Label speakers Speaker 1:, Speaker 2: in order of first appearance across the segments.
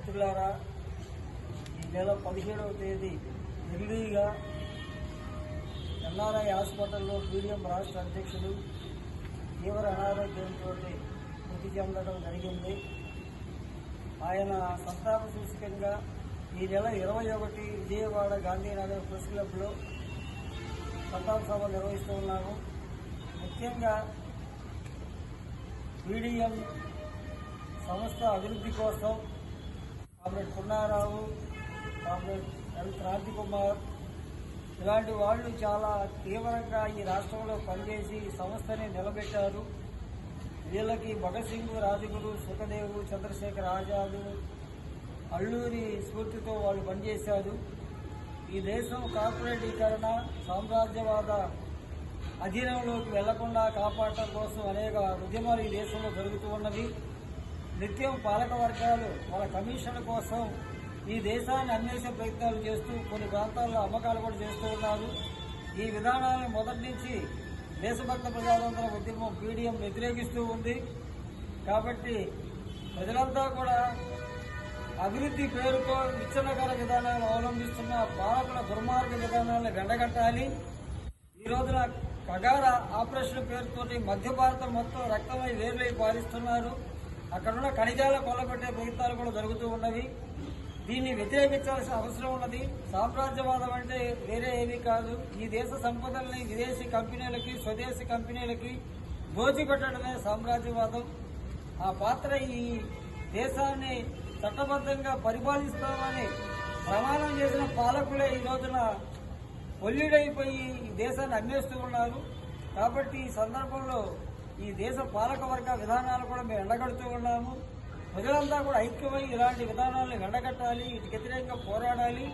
Speaker 1: మిత్రులారా ఈ నెల పదిహేడవ తేదీ ఢిల్లీగా ఎన్ఆర్ఐ హాస్పిటల్లో పీడిఎం రాష్ట్ర అధ్యక్షుడు తీవ్ర అనారోగ్యంతో మృతి చెందడం జరిగింది. ఆయన సంతాప సూచకంగా ఈ నెల ఇరవై ఒకటి విజయవాడ గాంధీనగర్ ప్రెస్ క్లబ్లో సంతాప సభ నిర్వహిస్తూ ఉన్నాము. ముఖ్యంగా పీడిఎం సంస్థ అభివృద్ధి కోసం comrade Punnarao comrade L. Kranti Kumar ఇలాంటి వాళ్ళు చాలా తీవ్రంగా ఈ రాష్ట్రంలో పనిచేసి ఈ సంస్థని నిలబెట్టారు. వీళ్ళకి భగత్ సింగ్ రాజగురు సుఖదేవు చంద్రశేఖర్ ఆజాదు అల్లూరి స్ఫూర్తితో వాళ్ళు పనిచేశారు. ఈ దేశం కార్పొరేటీకరణ సామ్రాజ్యవాద అధీనంలోకి వెళ్ళకుండా కాపాడటం కోసం అనేక ఉద్యమాలు ఈ దేశంలో జరుగుతూ ఉన్నవి. నిత్యం పాలక వర్గాలు వాళ్ళ కమిషన్ కోసం ఈ దేశాన్ని అన్వేషణ ప్రయత్నాలు చేస్తూ కొన్ని ప్రాంతాల్లో అమ్మకాలు కూడా చేస్తూ ఉన్నారు. ఈ విధానాలను మొదటి నుంచి దేశభక్త ప్రజాతంత్ర ఉద్యమం పీడిఎం వ్యతిరేకిస్తూ ఉంది. కాబట్టి ప్రజలంతా కూడా అభివృద్ధి పేరుతో విచ్ఛిన్నకర విధానాలు అవలంబిస్తున్న పాలకుల దుర్మార్గ విధానాలను వెండగట్టాలి ఈ రోజున కగార ఆపరేషన్ పేరుతోటి మధ్య భారతం మొత్తం రక్తమై వేర్లై పాలిస్తున్నారు. అక్కడున్న ఖనిజాల కొల్లగొట్టే ప్రయత్నాలు కూడా జరుగుతూ ఉన్నవి. దీన్ని వ్యతిరేకించాల్సిన అవసరం ఉన్నది. సామ్రాజ్యవాదం అంటే వేరే ఏమీ కాదు. ఈ దేశ సంపదల్ని విదేశీ కంపెనీలకి స్వదేశీ కంపెనీలకి దోచిపెట్టడమే సామ్రాజ్యవాదం. ఆ పాత్ర ఈ దేశాన్ని చట్టబద్ధంగా పరిపాలిస్తామని ప్రమాణం చేసిన పాలకులే ఈ రోజున ఒల్లిడైపోయి ఈ దేశాన్ని అమ్మేస్తూ ఉన్నారు. కాబట్టి ఈ సందర్భంలో ఈ దేశ పాలక వర్గ విధానాలు కూడా మేము ఎండగడుతూ ఉన్నాము. ప్రజలంతా కూడా ఐక్యమై ఇలాంటి విధానాలను ఎండగట్టాలి వీటికి వ్యతిరేకంగా పోరాడాలి.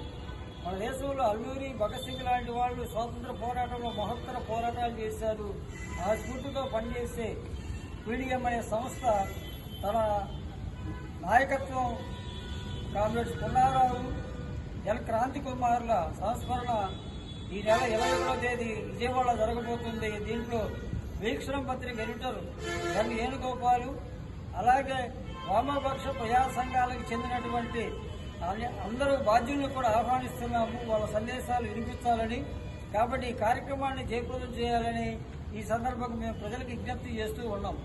Speaker 1: మన దేశంలో అల్లూరి భగత్ సింగ్ లాంటి వాళ్ళు స్వాతంత్ర పోరాటంలో మహత్తర పోరాటాలు చేశారు. ఆ స్ఫూర్తితో పనిచేసే పీడిఎం అనే సంస్థ తన నాయకత్వం కామ్రేడ్స్ పున్నారావు ఎల్. క్రాంతి కుమార్ల సంస్మరణ ఈ నెల ఇరవై తేదీ విజయవాడలో జరగబోతుంది. దీంట్లో వీక్షణం పత్రిక ఎడిటర్ ఎన్ వేణుగోపాలు. అలాగే వామపక్ష ప్రజా సంఘాలకు చెందినటువంటి అందరూ బాధ్యులను కూడా ఆహ్వానిస్తున్నాము. వాళ్ళ సందేశాలు వినిపించాలని. కాబట్టి ఈ కార్యక్రమాన్ని జయప్రదం చేయాలని ఈ సందర్భంగా మేము ప్రజలకు విజ్ఞప్తి చేస్తూ ఉన్నాం.